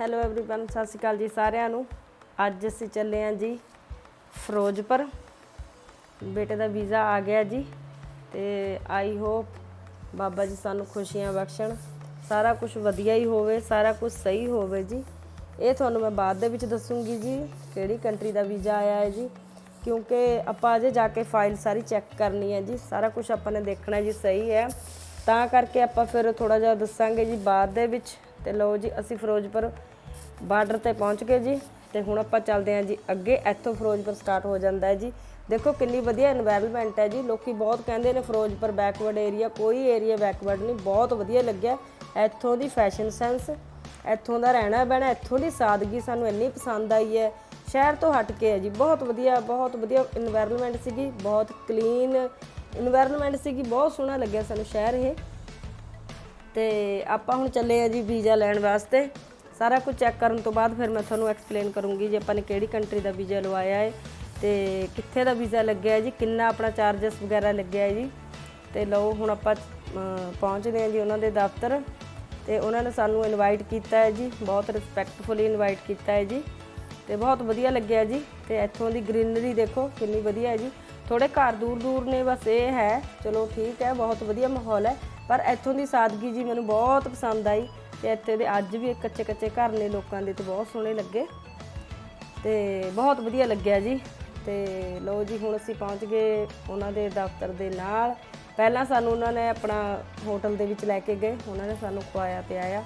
Everyone ਸਤਿ ਸ਼੍ਰੀ ਅਕਾਲ ਜੀ ਸਾਰਿਆਂ ਨੂੰ ਅੱਜ ਅਸੀਂ ਚੱਲੇ ਆਂ ਜੀ ਫਿਰੋਜ਼ਪੁਰ ਬੇਟੇ ਦਾ ਵੀਜ਼ਾ ਆ ਗਿਆ ਜੀ ਤੇ ਆਈ ਹੋਪ ਬਾਬਾ ਜੀ ਸਾਨੂੰ ਖੁਸ਼ੀਆਂ ਬਖਸ਼ਣ ਸਾਰਾ ਕੁਝ ਵਧੀਆ ਹੀ ਹੋਵੇ ਸਾਰਾ ਕੁਝ ਸਹੀ ਹੋਵੇ ਜੀ ਇਹ ਤੁਹਾਨੂੰ ਮੈਂ ਬਾਅਦ ਦੇ ਵਿੱਚ ਦੱਸੂਗੀ ਜੀ ਕਿਹੜੀ ਕੰਟਰੀ ਦਾ ਵੀਜ਼ਾ ਆਇਆ ਹੈ ਜੀ ਕਿਉਂਕਿ ਆਪਾਂ ਅਜੇ ਜਾ ਕੇ ਫਾਈਲ ਸਾਰੀ ਚੈੱਕ ਕਰਨੀ ਹੈ ਜੀ ਸਾਰਾ ਕੁਝ ਆਪਾਂ ਨੇ ਦੇਖਣਾ ਹੈ ਜੀ ਸਹੀ ਹੈ ਤਾਂ ਕਰਕੇ ਆਪਾਂ ਫਿਰ ਥੋੜਾ ਜਿਹਾ ਦੱਸਾਂਗੇ ਜੀ ਬਾਅਦ ਦੇ ਵਿੱਚ ਤੇ ਲਓ ਜੀ ਅਸੀਂ ਫਿਰੋਜ਼ਪੁਰ ਬਾਰਡਰ ਤੇ ਪਹੁੰਚ ਗਏ ਜੀ ਤੇ ਹੁਣ ਆਪਾਂ ਚੱਲਦੇ ਆਂ ਜੀ ਅੱਗੇ, ਇੱਥੋਂ ਫਿਰੋਜ਼ਪੁਰ ਸਟਾਰਟ ਹੋ ਜਾਂਦਾ ਹੈ ਜੀ। ਦੇਖੋ ਕਿੰਨੀ ਵਧੀਆ এনवायरमेंट ਹੈ ਜੀ, ਲੋਕੀ ਬਹੁਤ ਕਹਿੰਦੇ ਨੇ ਫਿਰੋਜ਼ਪੁਰ ਬੈਕਵਰਡ ਏਰੀਆ ਕੋਈ ਏਰੀਆ ਬੈਕਵਰਡ ਨਹੀਂ, ਬਹੁਤ ਵਧੀਆ ਲੱਗਿਆ। ਇੱਥੋਂ ਦੀ ਫੈਸ਼ਨ ਸੈਂਸ ਇੱਥੋਂ ਦਾ ਰਹਿਣਾ ਬਹਿਣਾ, ਇੱਥੋਂ ਦੀ ਸਾਦਗੀ ਸਾਨੂੰ ਇੰਨੀ ਪਸੰਦ ਆਈ ਹੈ। ਸ਼ਹਿਰ ਤੋਂ ਹਟ ਕੇ ਹੈ ਜੀ, ਬਹੁਤ ਵਧੀਆ ਬਹੁਤ ਵਧੀਆ এনवायरमेंट ਸੀਗੀ, ਬਹੁਤ ਕਲੀਨ এনवायरमेंट ਸੀਗੀ, ਬਹੁਤ ਸੋਹਣਾ ਲੱਗਿਆ ਸਾਨੂੰ ਸ਼ਹਿਰ ਇਹ। ਤੇ ਆਪਾਂ ਹੁਣ ਚੱਲੇ ਆ ਜੀ ਵੀਜ਼ਾ ਲੈਣ ਵਾਸਤੇ। ਸਾਰਾ ਕੁਝ ਚੈੱਕ ਕਰਨ ਤੋਂ ਬਾਅਦ ਫਿਰ ਮੈਂ ਤੁਹਾਨੂੰ ਐਕਸਪਲੇਨ ਕਰੂੰਗੀ ਜੀ ਆਪਾਂ ਨੇ ਕਿਹੜੀ ਕੰਟਰੀ ਦਾ ਵੀਜ਼ਾ ਲਵਾਇਆ ਹੈ ਤੇ ਕਿੱਥੇ ਦਾ ਵੀਜ਼ਾ ਲੱਗਿਆ ਹੈ ਜੀ, ਕਿੰਨਾ ਆਪਣਾ ਚਾਰजेस ਵਗੈਰਾ ਲੱਗਿਆ ਹੈ ਜੀ। ਤੇ ਲਓ, ਹੁਣ ਆਪਾਂ ਪਹੁੰਚਦੇ ਹਾਂ ਜੀ ਉਹਨਾਂ ਦੇ ਦਫ਼ਤਰ ਤੇ ਉਹਨਾਂ ਨੇ ਸਾਨੂੰ ਇਨਵਾਈਟ ਕੀਤਾ ਹੈ ਜੀ, ਬਹੁਤ ਰਿਸਪੈਕਟਫੁਲੀ ਇਨਵਾਈਟ ਕੀਤਾ ਹੈ ਜੀ ਤੇ ਬਹੁਤ ਵਧੀਆ ਲੱਗਿਆ ਜੀ। ਤੇ ਇੱਥੋਂ ਦੀ ਗ੍ਰੀਨਰੀ ਦੇਖੋ, ਕਿੰਨੀ ਵਧੀਆ ਹੈ ਜੀ। ਥੋੜੇ ਘਰ ਦੂਰ ਦੂਰ ਨੇ, ਬਸ ਇਹ ਹੈ, ਚਲੋ ਠੀਕ ਹੈ, ਬਹੁਤ ਵਧੀਆ ਮਾਹੌਲ ਹੈ। ਪਰ ਇੱਥੋਂ ਦੀ ਸਾਦਗੀ ਜੀ ਮੈਨੂੰ ਬਹੁਤ ਪਸੰਦ ਆਈ ਤੇ ਇੱਥੇ ਦੇ ਅੱਜ ਵੀ ਕੱਚੇ ਕੱਚੇ ਘਰ ਨੇ ਲੋਕਾਂ ਦੇ ਤੇ ਬਹੁਤ ਸੋਹਣੇ ਲੱਗੇ। ਤੇ ਬਹੁਤ ਵਧੀਆ ਲੱਗਿਆ ਜੀ। ਤੇ ਲਓ ਜੀ, ਹੁਣ ਅਸੀਂ ਪਹੁੰਚ ਗਏ ਉਹਨਾਂ ਦੇ ਦਫ਼ਤਰ ਦੇ ਨਾਲ। ਪਹਿਲਾਂ ਸਾਨੂੰ ਉਹਨਾਂ ਨੇ ਆਪਣਾ ਹੋਟਲ ਦੇ ਵਿੱਚ ਲੈ ਕੇ ਗਏ। ਉਹਨਾਂ ਨੇ ਸਾਨੂੰ ਖਵਾਇਆ ਪਿਆਇਆ।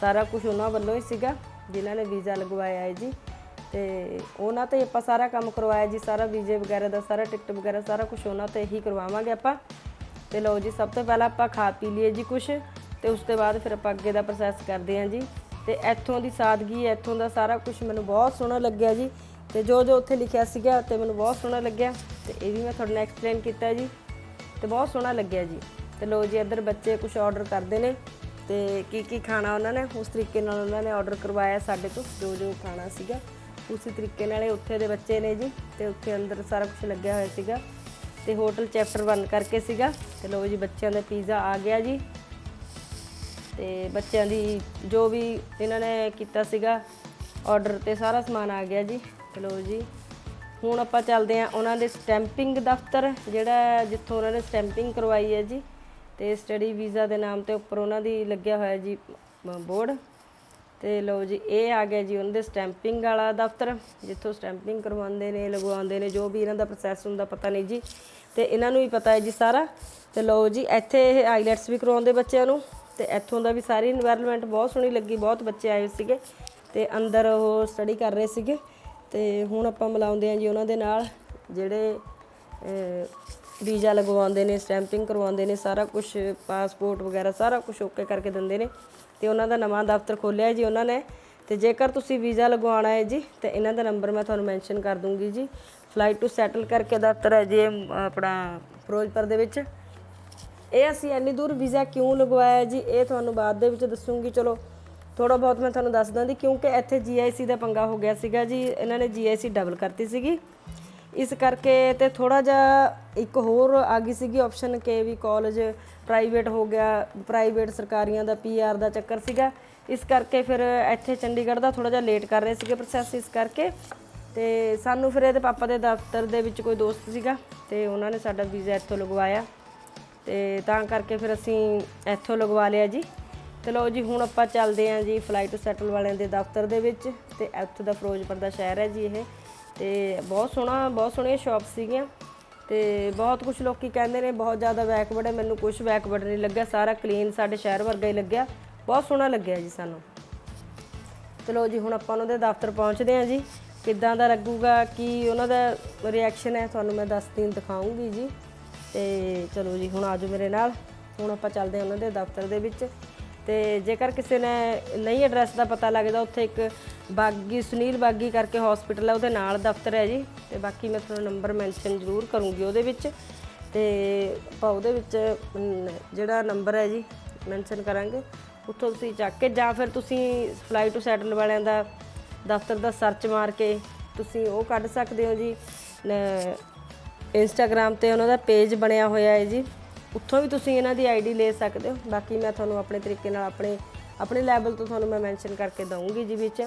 ਸਾਰਾ ਕੁਝ ਉਹਨਾਂ ਵੱਲੋਂ ਹੀ ਸੀਗਾ, ਜਿਨ੍ਹਾਂ ਨੇ ਵੀਜ਼ਾ ਲਗਵਾਇਆ ਹੈ ਜੀ। ਤੇ ਉਹਨਾਂ ਤੇ ਆਪਾਂ ਸਾਰਾ ਕੰਮ ਕਰਵਾਇਆ ਜੀ। ਸਾਰਾ ਵੀਜ਼ੇ ਵਗੈਰਾ ਦਾ, ਸਾਰਾ ਟਿਕਟ ਵਗੈਰਾ, ਸਾਰਾ ਕੁਝ ਉਹਨਾਂ ਤੇ ਹੀ ਕਰਵਾਵਾਂਗੇ ਆਪਾਂ। ਤੇ ਲਓ ਜੀ, ਸਭ ਤੋਂ ਪਹਿਲਾਂ ਆਪਾਂ ਖਾ ਪੀ ਲਈਏ ਜੀ ਕੁਛ, ਤੇ ਉਸ ਤੋਂ ਬਾਅਦ ਫਿਰ ਆਪਾਂ ਅੱਗੇ ਦਾ ਪ੍ਰੋਸੈਸ ਕਰਦੇ ਹਾਂ ਜੀ। ਤੇ ਇੱਥੋਂ ਦੀ ਸਾਦਗੀ, ਇੱਥੋਂ ਦਾ ਸਾਰਾ ਕੁਝ ਮੈਨੂੰ ਬਹੁਤ ਸੋਹਣਾ ਲੱਗਿਆ ਜੀ। ਤੇ ਜੋ ਜੋ ਉੱਥੇ ਲਿਖਿਆ ਸੀਗਾ ਤੇ ਮੈਨੂੰ ਬਹੁਤ ਸੋਹਣਾ ਲੱਗਿਆ, ਤੇ ਇਹ ਵੀ ਮੈਂ ਤੁਹਾਡੇ ਨਾਲ ਐਕਸਪਲੇਨ ਕੀਤਾ ਜੀ। ਤੇ ਬਹੁਤ ਸੋਹਣਾ ਲੱਗਿਆ ਜੀ। ਤੇ ਲੋ ਜੀ, ਇੱਧਰ ਬੱਚੇ ਕੁਝ ਆਰਡਰ ਕਰਦੇ ਨੇ, ਤੇ ਕੀ ਕੀ ਖਾਣਾ ਉਹਨਾਂ ਨੇ, ਉਸ ਤਰੀਕੇ ਨਾਲ ਉਹਨਾਂ ਨੇ ਆਰਡਰ ਕਰਵਾਇਆ ਸਾਡੇ ਤੋਂ, ਜੋ ਜੋ ਖਾਣਾ ਸੀਗਾ। ਉਸੇ ਤਰੀਕੇ ਨਾਲ ਇਹ ਉੱਥੇ ਦੇ ਬੱਚੇ ਨੇ ਜੀ, ਤੇ ਉੱਥੇ ਅੰਦਰ ਸਾਰਾ ਕੁਝ ਲੱਗਿਆ ਹੋਇਆ ਸੀਗਾ। ਤੇ ਹੋਟਲ ਚੈਪਟਰ 1 ਕਰਕੇ ਸੀਗਾ ਤੇ ਲੋ ਜੀ ਬੱਚਿਆਂ ਦਾ ਪੀਜ਼ਾ ਆ ਗਿਆ ਜੀ। ਤੇ ਬੱਚਿਆਂ ਦੀ ਜੋ ਵੀ ਇਹਨਾਂ ਨੇ ਕੀਤਾ ਸੀਗਾ ਆਰਡਰ ਤੇ ਸਾਰਾ ਸਮਾਨ ਆ ਗਿਆ ਜੀ। ਚਲੋ ਜੀ, ਹੁਣ ਆਪਾਂ ਚੱਲਦੇ ਆ ਉਹਨਾਂ ਦੇ ਸਟੈਂਪਿੰਗ ਦਫ਼ਤਰ, ਜਿਹੜਾ ਜਿੱਥੋਂ ਉਹਨਾਂ ਨੇ ਸਟੈਂਪਿੰਗ ਕਰਵਾਈ ਹੈ ਜੀ। ਤੇ ਸਟੱਡੀ ਵੀਜ਼ਾ ਦੇ ਨਾਮ ਤੇ ਉੱਪਰ ਉਹਨਾਂ ਦੀ ਲੱਗਿਆ ਹੋਇਆ ਜੀ ਬੋਰਡ ਤੇ ਲਓ ਜੀ, ਇਹ ਆ ਗਿਆ ਜੀ ਉਹਨਾਂ ਦੇ ਸਟੈਂਪਿੰਗ ਵਾਲਾ ਦਫ਼ਤਰ, ਜਿੱਥੋਂ ਸਟੈਂਪਿੰਗ ਕਰਵਾਉਂਦੇ ਨੇ, ਲਗਵਾਉਂਦੇ ਨੇ, ਜੋ ਵੀ ਇਹਨਾਂ ਦਾ ਪ੍ਰੋਸੈਸ ਹੁੰਦਾ, ਪਤਾ ਨਹੀਂ ਜੀ। ਤੇ ਇਹਨਾਂ ਨੂੰ ਵੀ ਪਤਾ ਹੈ ਜੀ ਸਾਰਾ। ਤੇ ਲਓ ਜੀ, ਇੱਥੇ ਇਹ ਆਈਲੈਟਸ ਵੀ ਕਰਾਉਂਦੇ ਬੱਚਿਆਂ ਨੂੰ। ਤੇ ਇੱਥੋਂ ਦਾ ਵੀ ਸਾਰੀ এনवायरमेंट ਬਹੁਤ ਸੋਹਣੀ ਲੱਗੀ, ਬਹੁਤ ਬੱਚੇ ਆਏ ਸੀਗੇ। ਤੇ ਅੰਦਰ ਉਹ ਸਟੱਡੀ ਕਰ ਰਹੇ ਸੀਗੇ। ਤੇ ਹੁਣ ਆਪਾਂ ਮਿਲਾਉਂਦੇ ਆਂ ਜੀ ਉਹਨਾਂ ਦੇ ਨਾਲ, ਜਿਹੜੇ ਵੀਜ਼ਾ ਲਗਵਾਉਂਦੇ ਨੇ ਸਟੈਂਪਿੰਗ ਕਰਵਾਉਂਦੇ ਨੇ, ਸਾਰਾ ਕੁਝ ਪਾਸਪੋਰਟ ਵਗੈਰਾ ਸਾਰਾ ਕੁਝ ਓਕੇ ਕਰਕੇ ਦਿੰਦੇ ਨੇ। ਤੇ ਉਹਨਾਂ ਦਾ ਨਵਾਂ ਦਫ਼ਤਰ ਖੋਲ੍ਹਿਆ ਜੀ ਉਹਨਾਂ ਨੇ। ਤੇ ਜੇਕਰ ਤੁਸੀਂ ਵੀਜ਼ਾ ਲਗਵਾਉਣਾ ਹੈ ਜੀ, ਤੇ ਇਹਨਾਂ ਦਾ ਨੰਬਰ ਮੈਂ ਤੁਹਾਨੂੰ ਮੈਂਸ਼ਨ ਕਰ ਦੂੰਗੀ ਜੀ। ਫਲਾਈਟ ਟੂ ਸੈਟਲ ਕਰਕੇ ਦਫ਼ਤਰ ਹੈ ਜੀ ਆਪਣਾ ਫਿਰੋਜ਼ਪੁਰ ਦੇ ਵਿੱਚ। ਇਹ ਅਸੀਂ ਇੰਨੀ ਦੂਰ ਵੀਜ਼ਾ ਕਿਉਂ ਲਗਵਾਇਆ ਜੀ? ਇਹ ਤੁਹਾਨੂੰ ਬਾਅਦ ਦੇ ਵਿੱਚ ਦੱਸੂਗੀ। ਚਲੋ ਥੋੜਾ ਬਹੁਤ ਮੈਂ ਤੁਹਾਨੂੰ ਦੱਸ ਦਾਂਦੀ, ਕਿਉਂਕਿ ਇੱਥੇ ਜੀਆਈਸੀ ਦਾ ਪੰਗਾ ਹੋ ਗਿਆ ਸੀਗਾ ਜੀ। ਇਹਨਾਂ ਨੇ ਜੀਆਈਸੀ ਡਬਲ ਕਰਤੀ ਸੀਗੀ। ਇਸ ਕਰਕੇ ਤੇ ਥੋੜਾ ਜਿਹਾ ਇੱਕ ਹੋਰ ਆ ਗਈ ਸੀਗੀ ਆਪਸ਼ਨ ਕਿ ਵੀ ਕਾਲਜ ਪ੍ਰਾਈਵੇਟ ਹੋ ਗਿਆ ਪ੍ਰਾਈਵੇਟ ਸਰਕਾਰੀਆਂ ਦਾ ਪੀਆਰ ਦਾ ਚੱਕਰ ਸੀਗਾ। ਇਸ ਕਰਕੇ ਫਿਰ ਇੱਥੇ ਚੰਡੀਗੜ੍ਹ ਦਾ ਥੋੜਾ ਜਿਹਾ ਲੇਟ ਕਰ ਰਹੇ ਸੀਗੇ ਪ੍ਰੋਸੈਸ ਇਸ ਕਰਕੇ ਤੇ ਸਾਨੂੰ ਫਿਰ ਇਹਦੇ ਪਾਪਾ ਦੇ ਦਫ਼ਤਰ ਦੇ ਵਿੱਚ ਕੋਈ ਦੋਸਤ ਸੀਗਾ ਤੇ ਉਹਨਾਂ ਨੇ ਸਾਡਾ ਵੀਜ਼ਾ ਇੱਥੋਂ ਲਗਵਾਇਆ ਤੇ ਤਾਂ ਕਰਕੇ ਫਿਰ ਅਸੀਂ ਇੱਥੋਂ ਲਗਵਾ ਲਿਆ ਜੀ। ਚਲੋ ਜੀ, ਹੁਣ ਆਪਾਂ ਚੱਲਦੇ ਆਂ ਜੀ ਫਲਾਈਟ ਸੈਟਲ ਵਾਲਿਆਂ ਦੇ ਦਫ਼ਤਰ ਦੇ ਵਿੱਚ ਤੇ ਇੱਥੋਂ ਦਾ ਫਿਰੋਜ਼ਪੁਰ ਦਾ ਸ਼ਹਿਰ ਹੈ ਜੀ ਇਹ। ਤੇ ਬਹੁਤ ਸੋਹਣਾ, ਬਹੁਤ ਸੋਹਣੀਆਂ ਸ਼ਾਪਸ ਸੀਗੀਆਂ ਤੇ ਬਹੁਤ ਕੁਝ ਲੋਕੀ ਕਹਿੰਦੇ ਨੇ ਬਹੁਤ ਜ਼ਿਆਦਾ ਬੈਕਵਰਡ ਹੈ, ਮੈਨੂੰ ਕੁਝ ਬੈਕਵਰਡ ਨਹੀਂ ਲੱਗਿਆ, ਸਾਰਾ ਕਲੀਨ ਸਾਡੇ ਸ਼ਹਿਰ ਵਰਗਾ ਹੀ ਲੱਗਿਆ, ਬਹੁਤ ਸੋਹਣਾ ਲੱਗਿਆ ਜੀ ਸਾਨੂੰ। ਚਲੋ ਜੀ, ਹੁਣ ਆਪਾਂ ਉਹਨਾਂ ਦੇ ਦਫ਼ਤਰ ਪਹੁੰਚਦੇ ਆਂ ਜੀ। ਕਿੱਦਾਂ ਦਾ ਲੱਗੂਗਾ, ਕੀ ਉਹਨਾਂ ਦਾ ਰਿਐਕਸ਼ਨ ਹੈ, ਤੁਹਾਨੂੰ ਮੈਂ ਦੱਸਦੀ ਦਿਖਾਉਂਗੀ ਜੀ। ਤੇ ਚਲੋ ਜੀ, ਹੁਣ ਆਜੋ ਮੇਰੇ ਨਾਲ। ਹੁਣ ਆਪਾਂ ਚੱਲਦੇ ਹਾਂ ਉਹਨਾਂ ਦੇ ਦਫ਼ਤਰ ਦੇ ਵਿੱਚ। ਤੇ ਜੇਕਰ ਕਿਸੇ ਨੇ ਨਹੀਂ ਐਡਰੈਸ ਦਾ ਪਤਾ ਲੱਗਦਾ, ਉੱਥੇ ਇੱਕ ਬਾਗੀ, ਸੁਨੀਲ ਬਾਗੀ ਕਰਕੇ ਹਸਪੀਟਲ ਹੈ, ਉਹਦੇ ਨਾਲ ਦਫ਼ਤਰ ਹੈ ਜੀ। ਤੇ ਬਾਕੀ ਮੈਂ ਤੁਹਾਨੂੰ ਨੰਬਰ ਮੈਂਸ਼ਨ ਜ਼ਰੂਰ ਕਰੂੰਗੀ ਉਹਦੇ ਵਿੱਚ। ਤੇ ਆਪਾਂ ਉਹਦੇ ਵਿੱਚ ਜਿਹੜਾ ਨੰਬਰ ਹੈ ਜੀ ਮੈਂਸ਼ਨ ਕਰਾਂਗੇ। ਉੱਥੋਂ ਤੁਸੀਂ ਚੱਕ ਕੇ, ਜਾਂ ਫਿਰ ਤੁਸੀਂ ਫਲਾਈ ਟੂ ਸੈਟਲ ਵਾਲਿਆਂ ਦਾ ਦਫ਼ਤਰ ਦਾ ਸਰਚ ਮਾਰ ਕੇ ਤੁਸੀਂ ਉਹ ਕੱਢ ਸਕਦੇ ਹੋ ਜੀ। ਇੰਸਟਾਗ੍ਰam ਤੇ ਉਹਨਾਂ ਦਾ ਪੇਜ ਬਣਿਆ ਹੋਇਆ ਹੈ ਜੀ। ਉੱਥੋਂ ਵੀ ਤੁਸੀਂ ਇਹਨਾਂ ਦੀ ਆਈਡੀ ਲੈ ਸਕਦੇ ਹੋ। ਬਾਕੀ ਮੈਂ ਤੁਹਾਨੂੰ ਆਪਣੇ ਤਰੀਕੇ ਨਾਲ ਆਪਣੇ ਆਪਣੇ ਲੈਵਲ ਤੋਂ ਤੁਹਾਨੂੰ ਮੈਂ ਮੈਂਸ਼ਨ ਕਰਕੇ ਦਊਂਗੀ ਜੀ ਵਿੱਚ।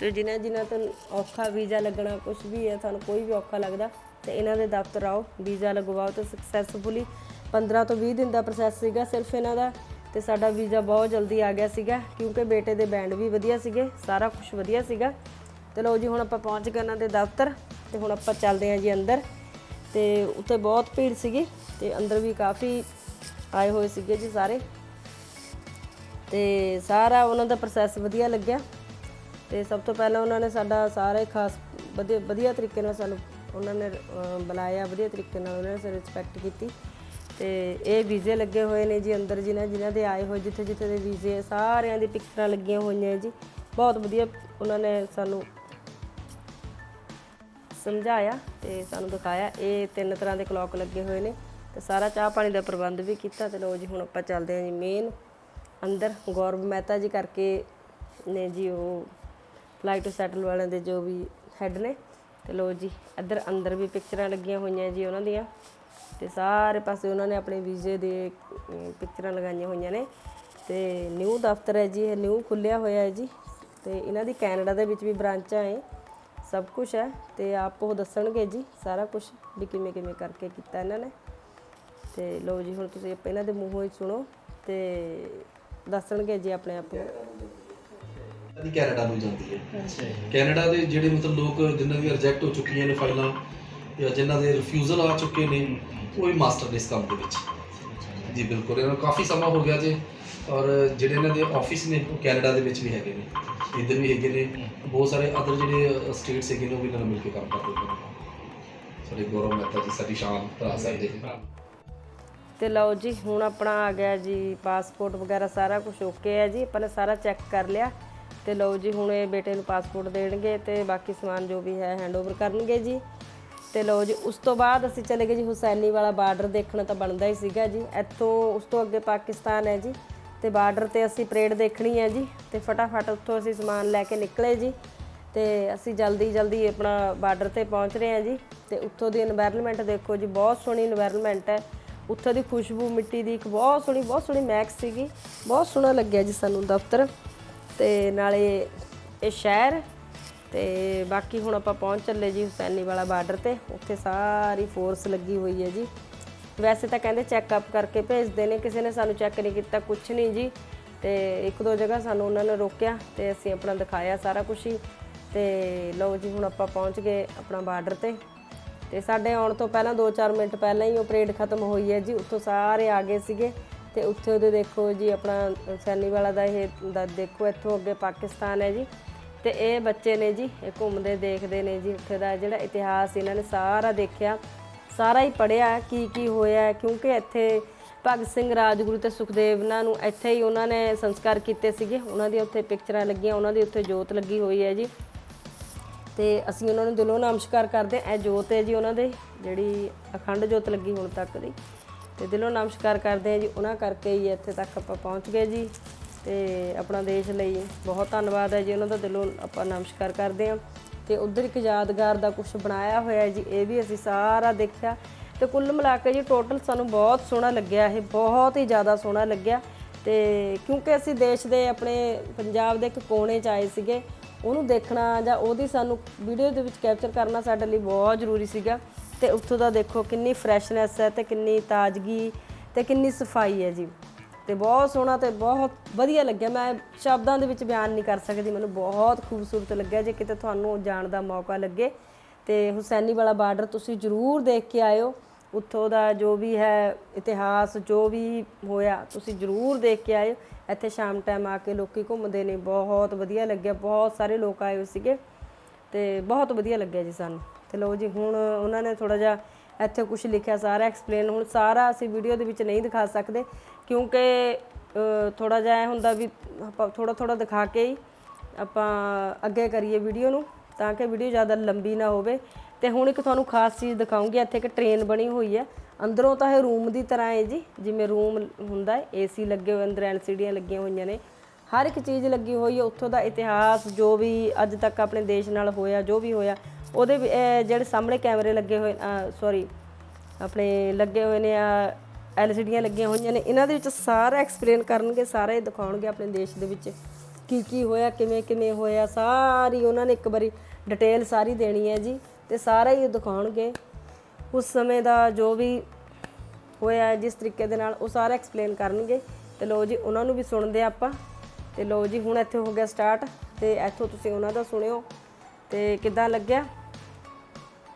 ਤੇ ਜਿਨ੍ਹਾਂ ਜਿਨ੍ਹਾਂ ਤੋਂ ਔਖਾ ਵੀਜ਼ਾ ਲੱਗਣਾ ਕੁਝ ਵੀ ਹੈ, ਤੁਹਾਨੂੰ ਕੋਈ ਵੀ ਔਖਾ ਲੱਗਦਾ, ਤੇ ਇਹਨਾਂ ਦੇ ਦਫ਼ਤਰ ਆਓ। ਵੀਜ਼ਾ ਲਗਵਾਓ ਤੇ ਸਕਸੈਸਫੁਲੀ 15 ਤੋਂ 20 ਦਿਨ ਦਾ ਪ੍ਰੋਸੈਸ ਸੀਗਾ, ਸਿਰਫ ਇਹਨਾਂ ਦਾ। ਤੇ ਸਾਡਾ ਵੀਜ਼ਾ ਬਹੁਤ ਜਲਦੀ ਆ ਗਿਆ ਸੀਗਾ, ਕਿਉਂਕਿ ਬੇਟੇ ਦੇ ਬੈਂਡ ਵੀ ਵਧੀਆ ਸੀਗੇ, ਸਾਰਾ ਕੁਝ ਵਧੀਆ ਸੀਗਾ। ਤੇ ਲਓ ਜੀ, ਹੁਣ ਆਪਾਂ ਪਹੁੰਚ ਗਏ ਉਹਨਾਂ ਦੇ ਦਫ਼ਤਰ, ਤੇ ਹੁਣ ਆਪਾਂ ਚੱਲਦੇ ਹਾਂ ਜੀ ਅੰਦਰ। ਤੇ ਉੱਥੇ ਬਹੁਤ ਭੀੜ ਸੀਗੀ, ਤੇ ਅੰਦਰ ਵੀ ਕਾਫੀ ਆਏ ਹੋਏ ਸੀਗੇ ਜੀ ਸਾਰੇ। ਤੇ ਸਾਰਾ ਉਹਨਾਂ ਦਾ ਪ੍ਰੋਸੈਸ ਵਧੀਆ ਲੱਗਿਆ। ਤੇ ਸਭ ਤੋਂ ਪਹਿਲਾਂ ਉਹਨਾਂ ਨੇ ਸਾਡਾ ਸਾਰੇ ਖਾਸ ਵਧੀਆ ਵਧੀਆ ਤਰੀਕੇ ਨਾਲ ਸਾਨੂੰ, ਉਹਨਾਂ ਨੇ ਬੁਲਾਇਆ ਵਧੀਆ ਤਰੀਕੇ ਨਾਲ ਉਹਨਾਂ ਨੇ ਰਿਸਪੈਕਟ ਕੀਤੀ। ਤੇ ਇਹ ਵੀਜ਼ੇ ਲੱਗੇ ਹੋਏ ਨੇ ਜੀ ਅੰਦਰ ਜਿਨ੍ਹਾਂ ਜਿਨ੍ਹਾਂ ਦੇ ਆਏ ਹੋਏ, ਜਿੱਥੇ ਜਿੱਥੇ ਦੇ ਵੀਜ਼ੇ ਸਾਰਿਆਂ ਦੀ ਪਿਕਚਰਾਂ ਲੱਗੀਆਂ ਹੋਈਆਂ ਜੀ। ਬਹੁਤ ਵਧੀਆ ਉਹਨਾਂ ਨੇ ਸਾਨੂੰ ਸਮਝਾਇਆ ਤੇ ਸਾਨੂੰ ਦਿਖਾਇਆ। ਇਹ ਤਿੰਨ ਤਰ੍ਹਾਂ ਦੇ ਕਲੌਕ ਲੱਗੇ ਹੋਏ ਨੇ ਤੇ ਸਾਰਾ ਚਾਹ ਪਾਣੀ ਦਾ ਪ੍ਰਬੰਧ ਵੀ ਕੀਤਾ ਤੇ ਲੋ ਜੀ, ਹੁਣ ਆਪਾਂ ਚੱਲਦੇ ਹਾਂ ਜੀ ਮੇਨ ਅੰਦਰ ਗੌਰਵ ਮਹਿਤਾ ਜੀ ਕਰਕੇ ਨੇ ਜੀ ਉਹ ਫਲਾਈਟ ਟੂ ਸੈਟਲ ਵਾਲਿਆਂ ਦੇ ਜੋ ਵੀ ਹੈੱਡ ਨੇ। ਤੇ ਲੋ ਜੀ, ਇੱਧਰ ਅੰਦਰ ਵੀ ਪਿਕਚਰਾਂ ਲੱਗੀਆਂ ਹੋਈਆਂ ਜੀ ਉਹਨਾਂ ਦੀਆਂ। ਤੇ ਸਾਰੇ ਪਾਸੇ ਉਹਨਾਂ ਨੇ ਆਪਣੇ ਵੀਜ਼ੇ ਦੇ ਪਿਕਚਰਾਂ ਲਗਾਈਆਂ ਹੋਈਆਂ ਨੇ। ਤੇ ਨਿਊ ਦਫ਼ਤਰ ਹੈ ਜੀ ਇਹ ਨਿਊ ਖੁੱਲਿਆ ਹੋਇਆ ਹੈ ਜੀ। ਤੇ ਇਹਨਾਂ ਦੀ ਕੈਨੇਡਾ ਦੇ ਵਿੱਚ ਵੀ ਬ੍ਰਾਂਚਾਂ ਹੈ। ਸਭ ਕੁਝ ਹੈ ਤੇ ਆਪ ਉਹ ਦੱਸਣਗੇ ਜੀ ਸਾਰਾ ਕੁਝ ਵੀ ਕਿਵੇਂ ਕਿਵੇਂ ਕਰਕੇ ਕੀਤਾ ਇਹਨਾਂ ਨੇ। ਤੇ ਲਓ ਜੀ ਹੁਣ ਤੁਸੀਂ ਆਪਾਂ ਇਹਨਾਂ ਦੇ ਮੂੰਹੋਂ ਹੀ ਸੁਣੋ ਤੇ ਦੱਸਣਗੇ ਜੀ ਆਪਣੇ ਆਪ ਨੂੰ। ਦੀ ਕੈਨੇਡਾ ਨੂੰ ਜਾਂਦੀ ਹੈ। ਕੈਨੇਡਾ ਦੇ ਜਿਹੜੇ ਮਤਲਬ ਲੋਕ ਜਿਨ੍ਹਾਂ ਦੀਆਂ ਰਿਜੈਕਟ ਹੋ ਚੁੱਕੀਆਂ ਨੇ ਫਾਈਲਾਂ ਜਾਂ ਜਿਨ੍ਹਾਂ ਦੇ ਰਿਫਿਊਜ਼ਲ ਆ ਚੁੱਕੇ ਨੇ ਉਹ ਵੀ ਮਾਸਟਰ ਨੇ ਇਸ ਕੰਮ ਦੇ ਵਿੱਚ। ਜੀ, ਬਿਲਕੁਲ। ਇਹਨਾਂ ਨੂੰ ਕਾਫੀ ਸਮਾਂ ਹੋ ਗਿਆ ਜੀ। ਔਰ ਜਿਹੜੇ ਇਹਨਾਂ ਦੇ ਆਫਿਸ ਨੇ, ਉਹ ਕੈਨੇਡਾ ਦੇ ਵਿੱਚ ਵੀ ਹੈਗੇ ਨੇ। ਇੱਧਰ ਵੀ ਹੈਗੇ ਨੇ। ਬਹੁਤ ਸਾਰੇ ਅਦਰ ਜਿਹੜੇ ਸਟੇਟਸ ਹੈਗੇ ਨੇ, ਉਹ ਵੀ ਇਹਨਾਂ ਨਾਲ ਮਿਲ ਕੇ ਕੰਮ ਕਰਦੇ ਨੇ। ਸਾਡੇ ਗੌਰਵ ਮਹਿਤਾ ਜੀ, ਸਾਡੀ ਸ਼ਾਨ ਭਰਾ ਸਕਦੇ ਤੇ ਲਓ ਜੀ, ਹੁਣ ਆਪਣਾ ਆ ਗਿਆ ਜੀ ਪਾਸਪੋਰਟ ਵਗੈਰਾ ਸਾਰਾ ਕੁਝ ਓਕੇ ਹੈ ਜੀ। ਆਪਾਂ ਨੇ ਸਾਰਾ ਚੈੱਕ ਕਰ ਲਿਆ। ਤੇ ਲਓ ਜੀ, ਹੁਣ ਇਹ ਬੇਟੇ ਨੂੰ ਪਾਸਪੋਰਟ ਦੇਣਗੇ ਤੇ ਬਾਕੀ ਸਮਾਨ ਜੋ ਵੀ ਹੈ ਹੈਂਡਓਵਰ ਕਰਨਗੇ ਜੀ। ਤੇ ਲਓ ਜੀ, ਉਸ ਤੋਂ ਬਾਅਦ ਅਸੀਂ ਚਲੇ ਗਏ ਜੀ ਹੁਸੈਨੀ ਵਾਲਾ ਬਾਰਡਰ ਦੇਖਣਾ, ਤਾਂ ਬਣਦਾ ਹੀ ਸੀਗਾ ਜੀ। ਇੱਥੋਂ ਉਸ ਤੋਂ ਅੱਗੇ ਪਾਕਿਸਤਾਨ ਹੈ ਜੀ, ਤੇ ਬਾਰਡਰ ਤੇ ਅਸੀਂ ਪਰੇਡ ਦੇਖਣੀ ਹੈ ਜੀ, ਤੇ ਫਟਾਫਟ ਉੱਥੋਂ ਅਸੀਂ ਸਮਾਨ ਲੈ ਕੇ ਨਿਕਲੇ ਜੀ। ਤੇ ਅਸੀਂ ਜਲਦੀ ਜਲਦੀ ਆਪਣਾ ਬਾਰਡਰ ਤੇ ਪਹੁੰਚ ਰਹੇ ਹਾਂ ਜੀ, ਤੇ ਉੱਥੋਂ ਦੀ এনवायरमेंट ਦੇਖੋ ਜੀ, ਬਹੁਤ ਸੋਹਣੀ এনवायरमेंट ਹੈ। ਉੱਥੋਂ ਦੀ ਖੁਸ਼ਬੂ, ਮਿੱਟੀ ਦੀ ਇੱਕ ਬਹੁਤ ਸੋਹਣੀ ਬਹੁਤ ਸੋਹਣੀ ਮਹਿਕ ਸੀਗੀ। ਬਹੁਤ ਸੋਹਣਾ ਲੱਗਿਆ ਜੀ ਸਾਨੂੰ ਦਫ਼ਤਰ, ਤੇ ਨਾਲੇ ਇਹ ਸ਼ਹਿਰ ਤੇ ਬਾਕੀ ਹੁਣ ਆਪਾਂ ਪਹੁੰਚ ਚੱਲੇ ਜੀ ਹੁਸੈਨੀ ਵਾਲਾ ਬਾਰਡਰ ਤੇ। ਉੱਥੇ ਸਾਰੀ ਫੋਰਸ ਲੱਗੀ ਹੋਈ ਹੈ ਜੀ। ਵੈਸੇ ਤਾਂ ਕਹਿੰਦੇ ਚੈੱਕਅਪ ਕਰਕੇ ਭੇਜਦੇ ਨੇ, ਕਿਸੇ ਨੇ ਸਾਨੂੰ ਚੈੱਕ ਨਹੀਂ ਕੀਤਾ ਕੁਝ ਨਹੀਂ ਜੀ। ਤੇ ਇੱਕ ਦੋ ਜਗ੍ਹਾ ਸਾਨੂੰ ਉਹਨਾਂ ਨੇ ਰੋਕਿਆ ਤੇ ਅਸੀਂ ਆਪਣਾ ਦਿਖਾਇਆ ਸਾਰਾ ਕੁਝ ਹੀ। ਤੇ ਲਓ ਜੀ ਹੁਣ ਆਪਾਂ ਪਹੁੰਚ ਗਏ ਆਪਣਾ ਬਾਰਡਰ ਤੇ। ਤੇ ਸਾਡੇ ਆਉਣ ਤੋਂ ਪਹਿਲਾਂ 2-4 ਮਿੰਟ ਪਹਿਲਾਂ ਹੀ ਉਹ ਪਰੇਡ ਖਤਮ ਹੋਈ ਹੈ ਜੀ। ਉੱਥੋਂ ਸਾਰੇ ਆ ਗਏ ਸੀਗੇ। ਤੇ ਉੱਥੇ ਉਹਦੇ ਦੇਖੋ ਜੀ ਆਪਣਾ ਸੈਨੀ ਵਾਲਾ ਦਾ ਇਹ, ਦਾ ਦੇਖੋ ਇੱਥੋਂ ਅੱਗੇ ਪਾਕਿਸਤਾਨ ਹੈ ਜੀ। ਤੇ ਇਹ ਬੱਚੇ ਨੇ ਜੀ, ਇਹ ਘੁੰਮਦੇ ਦੇਖਦੇ ਨੇ ਜੀ ਉੱਥੇ ਦਾ ਜਿਹੜਾ ਇਤਿਹਾਸ ਇਹਨਾਂ ਨੇ ਸਾਰਾ ਦੇਖਿਆ, ਸਾਰਾ ਹੀ ਪੜਿਆ ਕੀ ਕੀ ਹੋਇਆ, ਕਿਉਂਕਿ ਇੱਥੇ ਭਗਤ ਸਿੰਘ ਰਾਜਗੁਰੂ ਤੇ ਸੁਖਦੇਵ ਇਹਨਾਂ ਨੂੰ ਇੱਥੇ ਹੀ ਉਹਨਾਂ ਨੇ ਸੰਸਕਾਰ ਕੀਤੇ ਸੀਗੇ, ਉਹਨਾਂ ਦੀ ਉੱਥੇ ਪਿਕਚਰਾਂ ਲੱਗੀਆਂ, ਉਹਨਾਂ ਦੀ ਉੱਥੇ ਜੋਤ ਲੱਗੀ ਹੋਈ ਹੈ ਜੀ। ਤੇ ਅਸੀਂ ਉਹਨਾਂ ਨੂੰ ਦਿਲੋਂ ਨਮਸਕਾਰ ਕਰਦੇ ਹਾਂ, ਇਹ ਜੋਤ ਹੈ ਜੀ ਉਹਨਾਂ ਦੇ, ਜਿਹੜੀ ਅਖੰਡ ਜੋਤ ਲੱਗੀ ਹੁਣ ਤੱਕ ਦੀ। ਤੇ ਦਿਲੋਂ ਨਮਸਕਾਰ ਕਰਦੇ ਹਾਂ ਜੀ, ਉਹਨਾਂ ਕਰਕੇ ਹੀ ਇੱਥੇ ਤੱਕ ਆਪਾਂ ਪਹੁੰਚ ਗਏ ਜੀ। ਤੇ ਆਪਣਾ ਦੇਸ਼ ਲਈ ਬਹੁਤ ਧੰਨਵਾਦ ਹੈ ਜੀ ਉਹਨਾਂ ਦਾ ਦਿਲੋਂ ਆਪਾਂ ਨਮਸਕਾਰ ਕਰਦੇ ਹਾਂ। ਤੇ ਉਧਰ ਇੱਕ ਯਾਦਗਾਰ ਦਾ ਕੁਝ ਬਣਾਇਆ ਹੋਇਆ ਜੀ, ਇਹ ਵੀ ਅਸੀਂ ਸਾਰਾ ਦੇਖਿਆ। ਤੇ ਕੁੱਲ ਮਿਲਾ ਕੇ ਜੀ ਟੋਟਲ ਸਾਨੂੰ ਬਹੁਤ ਸੋਹਣਾ ਲੱਗਿਆ, ਇਹ ਬਹੁਤ ਹੀ ਜ਼ਿਆਦਾ ਸੋਹਣਾ ਲੱਗਿਆ। ਤੇ ਕਿਉਂਕਿ ਅਸੀਂ ਦੇਸ਼ ਦੇ ਆਪਣੇ ਪੰਜਾਬ ਦੇ ਇੱਕ ਕੋਨੇ 'ਚ ਆਏ ਸੀਗੇ, ਉਹਨੂੰ ਦੇਖਣਾ ਜਾਂ ਉਹਦੀ ਸਾਨੂੰ ਵੀਡੀਓ ਦੇ ਵਿੱਚ ਕੈਪਚਰ ਕਰਨਾ ਸਾਡੇ ਲਈ ਬਹੁਤ ਜ਼ਰੂਰੀ ਸੀਗਾ। ਤੇ ਉੱਥੋਂ ਦਾ ਦੇਖੋ ਕਿੰਨੀ ਫਰੈਸ਼ਨੈਸ ਹੈ ਤੇ ਕਿੰਨੀ ਤਾਜ਼ਗੀ ਤੇ ਕਿੰਨੀ ਸਫ਼ਾਈ ਹੈ ਜੀ। ਤੇ ਬਹੁਤ ਸੋਹਣਾ ਤੇ ਬਹੁਤ ਵਧੀਆ ਲੱਗਿਆ। ਮੈਂ ਸ਼ਬਦਾਂ ਦੇ ਵਿੱਚ ਬਿਆਨ ਨਹੀਂ ਕਰ ਸਕਦੀ। ਮੈਨੂੰ ਬਹੁਤ ਖੂਬਸੂਰਤ ਲੱਗਿਆ ਜੇ ਕਿਤੇ ਤੁਹਾਨੂੰ ਜਾਣ ਦਾ ਮੌਕਾ ਲੱਗੇ। ਤੇ ਹੁਸੈਨੀ ਵਾਲਾ ਬਾਰਡਰ ਤੁਸੀਂ ਜ਼ਰੂਰ ਦੇਖ ਕੇ ਆਇਓ। ਉੱਥੋਂ ਦਾ ਜੋ ਵੀ ਹੈ, ਇਤਿਹਾਸ, ਜੋ ਵੀ ਹੋਇਆ, ਤੁਸੀਂ ਜ਼ਰੂਰ ਦੇਖ ਕੇ ਆਇਓ। ਇੱਥੇ ਸ਼ਾਮ ਟਾਈਮ ਆ ਕੇ ਲੋਕੀ ਘੁੰਮਦੇ ਨੇ। ਬਹੁਤ ਵਧੀਆ ਲੱਗਿਆ। ਬਹੁਤ ਸਾਰੇ ਲੋਕ ਆਏ ਹੋਏ ਸੀਗੇ। ਤੇ ਬਹੁਤ ਵਧੀਆ ਲੱਗਿਆ ਜੀ ਸਾਨੂੰ। ਤੇ ਲਓ ਜੀ, ਹੁਣ ਉਹਨਾਂ ਨੇ ਥੋੜਾ ਜਿਹਾ ਇੱਥੇ ਕੁਝ ਲਿਖਿਆ ਸਾਰਾ ਐਕਸਪਲੇਨ ਹੁਣ ਸਾਰਾ ਅਸੀਂ ਵੀਡੀਓ ਦੇ ਵਿੱਚ ਨਹੀਂ ਦਿਖਾ ਸਕਦੇ, ਕਿਉਂਕਿ ਥੋੜਾ ਜਿਹਾ ਇਹ ਹੁੰਦਾ ਵੀ ਆਪਾਂ ਥੋੜਾ ਥੋੜਾ ਦਿਖਾ ਕੇ ਹੀ ਆਪਾਂ ਅੱਗੇ ਕਰੀਏ ਵੀਡੀਓ ਨੂੰ, ਤਾਂ ਕਿ ਵੀਡੀਓ ਜ਼ਿਆਦਾ ਲੰਬੀ ਨਾ ਹੋਵੇ। ਤੇ ਹੁਣ ਇੱਕ ਤੁਹਾਨੂੰ ਖਾਸ ਚੀਜ਼ ਦਿਖਾਉਂਗੀ, ਇੱਥੇ ਇੱਕ ਟ੍ਰੇਨ ਬਣੀ ਹੋਈ ਹੈ। ਅੰਦਰੋਂ ਤਾਂ ਇਹ ਰੂਮ ਦੀ ਤਰ੍ਹਾਂ ਹੈ ਜੀ, ਜਿਵੇਂ ਰੂਮ ਹੁੰਦਾ ਹੈ ਏਸੀ ਲੱਗੇ ਹੋਏ ਅੰਦਰ ਐਲਸੀਡੀਆਂ ਲੱਗੀਆਂ ਹੋਈਆਂ ਨੇ। ਹਰ ਇੱਕ ਚੀਜ਼ ਲੱਗੀ ਹੋਈ ਹੈ, ਉੱਥੋਂ ਦਾ ਇਤਿਹਾਸ, ਜੋ ਵੀ ਅੱਜ ਤੱਕ ਆਪਣੇ ਦੇਸ਼ ਨਾਲ ਹੋਇਆ, ਜੋ ਵੀ ਹੋਇਆ, ਉਹਦੇ ਵੀ- ਜਿਹੜੇ ਸਾਹਮਣੇ ਕੈਮਰੇ ਲੱਗੇ ਹੋਏ ਸੌਰੀ ਆਪਣੇ ਲੱਗੇ ਹੋਏ ਨੇ, ਆ, ਐਲਸੀਡੀਆਂ ਲੱਗੀਆਂ ਹੋਈਆਂ ਨੇ, ਇਹਨਾਂ ਦੇ ਵਿੱਚ ਸਾਰਾ ਐਕਸਪਲੇਨ ਕਰਨਗੇ, ਸਾਰਾ ਹੀ ਦਿਖਾਉਣਗੇ ਆਪਣੇ ਦੇਸ਼ ਦੇ ਵਿੱਚ, ਕੀ ਕੀ ਹੋਇਆ, ਕਿਵੇਂ ਕਿਵੇਂ ਹੋਇਆ, ਸਾਰੀ ਉਹਨਾਂ ਨੇ ਇੱਕ ਵਾਰੀ ਡਿਟੇਲ ਸਾਰੀ ਦੇਣੀ ਹੈ ਜੀ, ਤੇ ਸਾਰਾ ਹੀ ਦਿਖਾਉਣਗੇ। ਉਸ ਸਮੇਂ ਦਾ ਜੋ ਵੀ ਹੋਇਆ ਜਿਸ ਤਰੀਕੇ ਦੇ ਨਾਲ ਉਹ ਸਾਰਾ ਐਕਸਪਲੇਨ ਕਰਨਗੇ, ਤੇ ਲੋ ਜੀ, ਉਹਨਾਂ ਨੂੰ ਵੀ ਸੁਣਦੇ ਆਪਾਂ। ਤੇ ਲੋ ਜੀ, ਹੁਣ ਇੱਥੇ ਹੋ ਗਿਆ ਸਟਾਰਟ ਤੇ ਇੱਥੋਂ ਤੁਸੀਂ ਉਹਨਾਂ ਦਾ ਸੁਣਿਓ ਤੇ ਕਿੱਦਾਂ ਲੱਗਿਆ?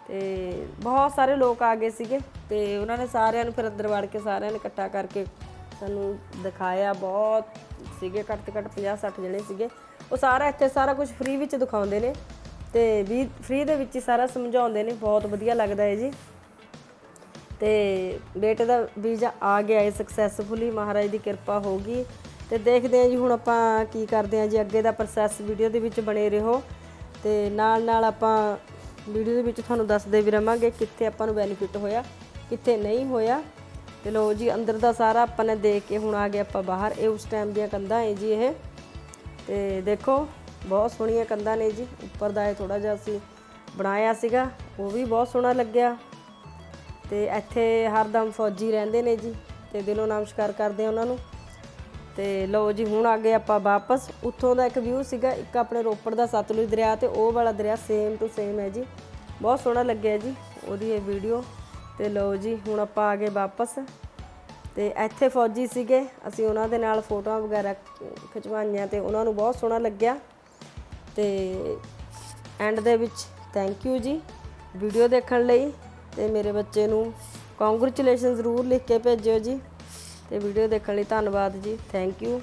ਤੇ ਬਹੁਤ ਸਾਰੇ ਲੋਕ ਆ ਗਏ ਸੀਗੇ ਤੇ ਉਹਨਾਂ ਨੇ ਸਾਰਿਆਂ ਨੂੰ ਫਿਰ ਅੰਦਰ ਵੜ ਕੇ ਸਾਰਿਆਂ ਨੇ ਇਕੱਠਾ ਕਰਕੇ ਸਾਨੂੰ ਦਿਖਾਇਆ। ਬਹੁਤ ਸੀਗੇ, ਘੱਟ ਤੋਂ ਘੱਟ 50 60 ਜਣੇ ਸੀਗੇ। ਉਹ ਸਾਰਾ ਇੱਥੇ ਸਾਰਾ ਕੁਝ ਫ੍ਰੀ ਵਿੱਚ ਦਿਖਾਉਂਦੇ ਨੇ ਤੇ ਵੀ ਫ੍ਰੀ ਦੇ ਵਿੱਚ ਹੀ ਸਾਰਾ ਸਮਝਾਉਂਦੇ ਨੇ। ਬਹੁਤ ਵਧੀਆ ਲੱਗਦਾ ਹੈ ਜੀ। ਤੇ ਬੇਟੇ ਦਾ ਵੀਜ਼ਾ ਆ ਗਿਆ ਹੈ ਸਕਸੈਸਫੁਲੀ ਮਹਾਰਾਜ ਦੀ ਕਿਰਪਾ ਹੋ ਗਈ। ਤੇ ਦੇਖਦੇ ਹਾਂ ਜੀ ਹੁਣ ਆਪਾਂ ਕੀ ਕਰਦੇ ਹਾਂ ਜੀ, ਅੱਗੇ ਦਾ ਪ੍ਰੋਸੈਸ ਵੀਡੀਓ ਦੇ ਵਿੱਚ ਬਣੇ ਰਹੋ ਤੇ ਨਾਲ ਨਾਲ ਆਪਾਂ ਵੀਡੀਓ ਦੇ ਵਿੱਚ ਤੁਹਾਨੂੰ ਦੱਸਦੇ ਵੀ ਰਵਾਂਗੇ ਕਿੱਥੇ ਆਪਾਂ ਨੂੰ ਬੈਨੀਫਿਟ ਹੋਇਆ, ਕਿੱਥੇ ਨਹੀਂ ਹੋਇਆ। ਤੇ ਲੋ ਜੀ, ਅੰਦਰ ਦਾ ਸਾਰਾ ਆਪਾਂ ਨੇ ਦੇਖ ਕੇ ਹੁਣ ਆ ਗਏ ਆਪਾਂ ਬਾਹਰ, ਇਹ ਉਸ ਟਾਈਮ ਦੀਆਂ ਕੰਧਾਂ ਹੈ ਜੀ ਇਹ। ਤੇ ਦੇਖੋ, ਬਹੁਤ ਸੋਹਣੀਆਂ ਕੰਧਾਂ ਨੇ ਜੀ, ਉੱਪਰ ਦਾ ਇਹ ਥੋੜਾ ਜਿਹਾ ਅਸੀਂ ਬਣਾਇਆ ਸੀਗਾ, ਉਹ ਵੀ ਬਹੁਤ ਸੋਹਣਾ ਲੱਗਿਆ। ਤੇ ਇੱਥੇ ਹਰਦਮ ਫੌਜੀ ਰਹਿੰਦੇ ਨੇ ਜੀ, ਤੇ ਦਿਲੋਂ ਨਮਸਕਾਰ ਕਰਦੇ ਆ ਉਹਨਾਂ ਨੂੰ। ਤੇ ਲਓ ਜੀ, ਹੁਣ ਆ ਗਏ ਆਪਾਂ ਵਾਪਸ। ਉੱਥੋਂ ਦਾ ਇੱਕ ਵਿਊ ਸੀਗਾ, ਇੱਕ ਆਪਣੇ ਰੋਪੜ ਦਾ ਸਤਲੁਜ ਦਰਿਆ ਤੇ ਉਹ ਵਾਲਾ ਦਰਿਆ ਸੇਮ ਟੂ ਸੇਮ ਹੈ ਜੀ। ਬਹੁਤ ਸੋਹਣਾ ਲੱਗਿਆ ਜੀ ਉਹਦੀ ਇਹ ਵੀਡੀਓ ਤੇ ਲਓ ਜੀ, ਹੁਣ ਆਪਾਂ ਆ ਗਏ ਵਾਪਸ। ਤੇ ਇੱਥੇ ਫੌਜੀ ਸੀਗੇ, ਅਸੀਂ ਉਹਨਾਂ ਦੇ ਨਾਲ ਫੋਟੋਆਂ ਵਗੈਰਾ ਖਿਚਵਾਈਆਂ ਤੇ ਉਹਨਾਂ ਨੂੰ ਬਹੁਤ ਸੋਹਣਾ ਲੱਗਿਆ। ਤੇ ਐਂਡ ਦੇ ਵਿੱਚ ਥੈਂਕ ਯੂ ਜੀ ਵੀਡੀਓ ਦੇਖਣ ਲਈ। ਤੇ ਮੇਰੇ ਬੱਚੇ ਨੂੰ ਕੰਗ੍ਰੈਚੁਲੇਸ਼ਨ ਜ਼ਰੂਰ ਲਿਖ ਕੇ ਭੇਜਿਓ ਜੀ। ਤੇ ਵੀਡੀਓ ਦੇਖਣ ਲਈ ਧੰਨਵਾਦ ਜੀ। Thank you